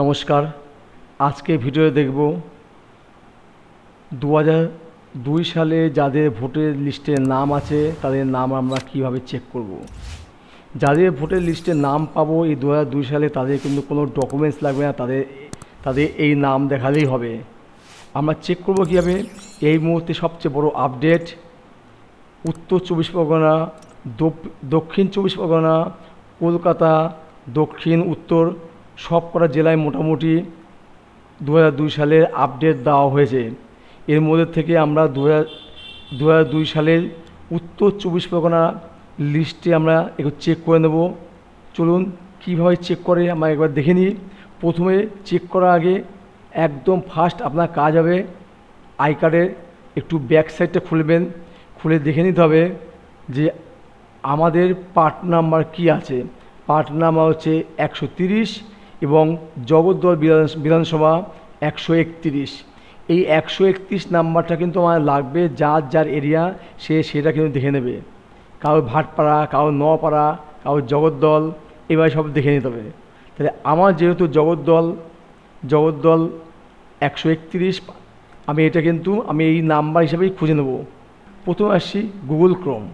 নমস্কার। আজকে ভিডিও দেখব দু দুই সালে যাদের ভোটের লিস্টে নাম আছে, তাদের নাম আমরা কীভাবে চেক করব। যাদের ভোটের লিস্টে নাম পাবো এই দু দুই সালে, তাদের কিন্তু কোনো ডকুমেন্টস লাগবে না, তাদের তাদের এই নাম দেখালেই হবে। আমরা চেক করব কীভাবে? এই মুহূর্তে সবচেয়ে বড় আপডেট উত্তর চব্বিশ পরগনা, দক্ষিণ চব্বিশ পরগনা, কলকাতা, দক্ষিণ, উত্তর সব কটা জেলায় মোটামুটি দু হাজার দুই সালের আপডেট দেওয়া হয়েছে। এর মধ্যে থেকে আমরা দু হাজার সালের উত্তর চব্বিশ পরগনা লিস্টে আমরা একটু চেক করে নেব। চলুন কীভাবে চেক করে আমরা একবার দেখে নিই। প্রথমে চেক করার আগে একদম ফার্স্ট আপনার কাজ হবে আই কার্ডের একটু ব্যাক সাইডটা খুলবেন। খুলে দেখে নিতে হবে যে আমাদের পার্ট নাম্বার কি আছে। পার্ট নাম্বার হচ্ছে একশো তিরিশ এবং জগদ্দল বিধান- বিধানসভা একশো একত্রিশ। এই একশো একত্রিশ নাম্বারটা কিন্তু আমার লাগবে যার যার এরিয়া সে সেটা কিন্তু দেখে নেবে। কারোর ভাটপাড়া কারোর নপাড়া কারোর জগদ্দল, এবার সব দেখে নিতে হবে। তাহলে আমার যেহেতু জগদ্দল জগদ্দল একশো একত্রিশ, আমি এটা কিন্তু, আমি এই নাম্বার হিসাবেই খুঁজে নেব। প্রথম আসছি গুগল ক্রোম।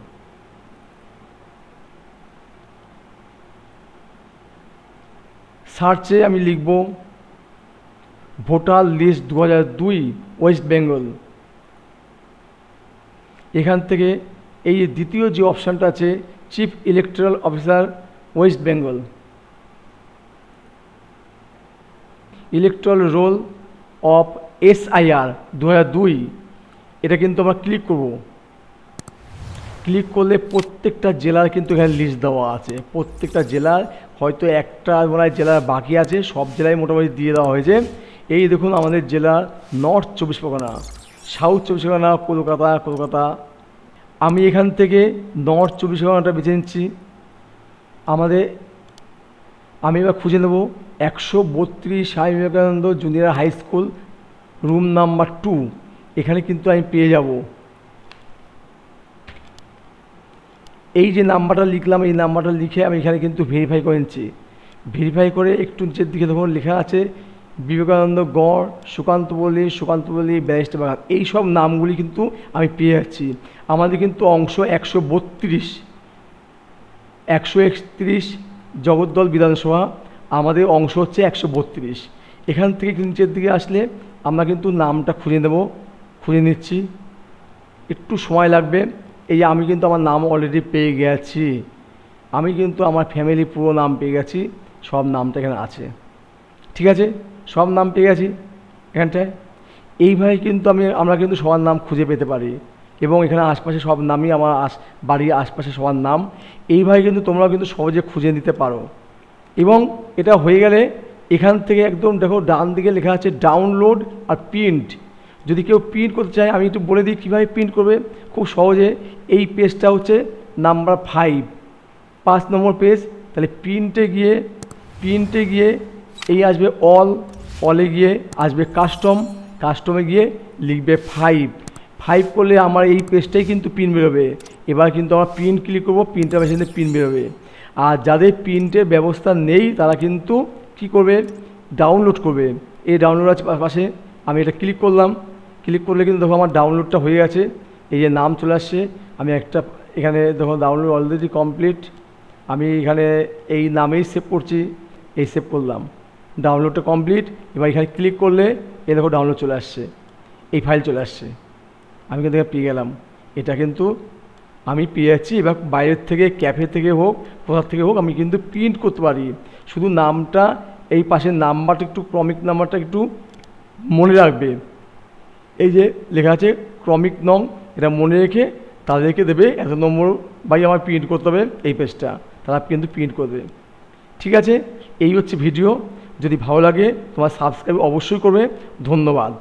সার্চে আমি লিখব ভোটার লিস্ট দু হাজার দুই ওয়েস্ট বেঙ্গল। এখান থেকে এই দ্বিতীয় যে অপশানটা আছে, chief electoral officer West Bengal. Electoral roll of SIR দু হাজার দুই, এটা কিন্তু আমরা ক্লিক করব। ক্লিক করলে প্রত্যেকটা জেলার কিন্তু এখানে লিস্ট দেওয়া আছে। প্রত্যেকটা জেলার হয়তো একটা মনে হয় জেলার বাকি আছে, সব জেলায় মোটামুটি দিয়ে দেওয়া হয়েছে। এই দেখুন আমাদের জেলা নর্থ চব্বিশ পরগনা সাউথ চব্বিশ পরগনা, কলকাতা কলকাতা। আমি এখান থেকে নর্থ চব্বিশ পরগনাটা বেছে নিচ্ছি। আমাদের, আমি এবার খুঁজে নেব একশো বত্রিশ Swami Vivekananda junior high school room number two এখানে কিন্তু আমি পেয়ে যাব। এই যে নাম্বারটা লিখলাম, এই নাম্বারটা লিখে আমি এখানে কিন্তু ভেরিফাই করে নিচ্ছি। ভেরিফাই করে একটু নিচের দিকে দেখুন, লেখা আছে, বিবেকানন্দ গড়, সুকান্ত বলি সুকান্ত বলি, ব্যারিস্টার বাগান এই সব নামগুলি কিন্তু আমি পেয়ে যাচ্ছি। আমাদের কিন্তু অংশ একশো বত্রিশ, একশো একত্রিশ জগদ্দল বিধানসভা, আমাদের অংশ হচ্ছে একশো বত্রিশ। এখান থেকে নিচের দিকে আসলে আমরা কিন্তু নামটা খুঁজে নেব, খুঁজে নিচ্ছি। একটু সময় লাগবে। এই আমি কিন্তু আমার নাম অলরেডি পেয়ে গেছি। আমি কিন্তু আমার ফ্যামিলি পুরো নাম পেয়ে গেছি। সব নামটা এখানে আছে। ঠিক আছে? সব নাম পেয়ে গেছি এখানটায়। এইভাবে কিন্তু আমি, আমরা কিন্তু সবার নাম খুঁজে পেতে পারি। এবং এখানে আশপাশে সব নামই আমার আশ, বাড়ির আশপাশে সবার নাম। এইভাবে কিন্তু তোমরাও কিন্তু সহজে খুঁজে নিতে পারো। এবং এটা হয়ে গেলে এখান থেকে একদম দেখো ডান দিকে লেখা আছে ডাউনলোড আর প্রিন্ট যদি কেউ প্রিন্ট করতে চায়, আমি একটু বলে দিই কীভাবে প্রিন্ট করবে। খুব সহজে এই পেজটা হচ্ছে নাম্বার ফাইভ পাঁচ নম্বর পেজ তাহলে প্রিন্টে গিয়ে প্রিন্টে গিয়ে এই আসবে অল অলে গিয়ে আসবে কাস্টম কাস্টমে গিয়ে লিখবে ফাইভ ফাইভ করলে আমার এই পেজটাই কিন্তু প্রিন্ট বেরোবে। এবার কিন্তু আমার প্রিন্ট ক্লিক করব প্রিন্টার মেশিনে প্রিন্ট বেরোবে। আর যাদের প্রিন্টের ব্যবস্থা নেই, তারা কিন্তু কি করবে? ডাউনলোড করবে। এই ডাউনলোড আছে পাশে আমি এটা ক্লিক করলাম। ক্লিক করলে কিন্তু দেখো আমার ডাউনলোডটা হয়ে গেছে। এই যে নাম চলে আসছে, আমি একটা, এখানে দেখো ডাউনলোড অলরেডি কমপ্লিট আমি এখানে এই নামেই সেভ করছি, এই সেভ করলাম। ডাউনলোডটা কমপ্লিট এবার এখানে ক্লিক করলে এই দেখো ডাউনলোড চলে আসছে, এই ফাইল চলে আসছে। আমি কিন্তু পেয়ে গেলাম। এটা কিন্তু আমি পেয়ে যাচ্ছি, এবার বাইরের থেকে ক্যাফে থেকে হোক, কোথার থেকে হোক, আমি কিন্তু প্রিন্ট করতে পারি। শুধু নামটা, এই পাশের নাম্বারটা একটু, ক্রমিক নাম্বারটা একটু মনে রাখবে। এই যে লেখা আছে, ক্রমিক নং এটা মনে রেখে তাদেরকে দেবে এত নম্বর ভাই আমার প্রিন্ট করতে হবে এই পেজটা তারা কিন্তু প্রিন্ট করবে। ঠিক আছে? এই হচ্ছে ভিডিও যদি ভালো লাগে তোমার সাবস্ক্রাইব অবশ্যই করবে। ধন্যবাদ।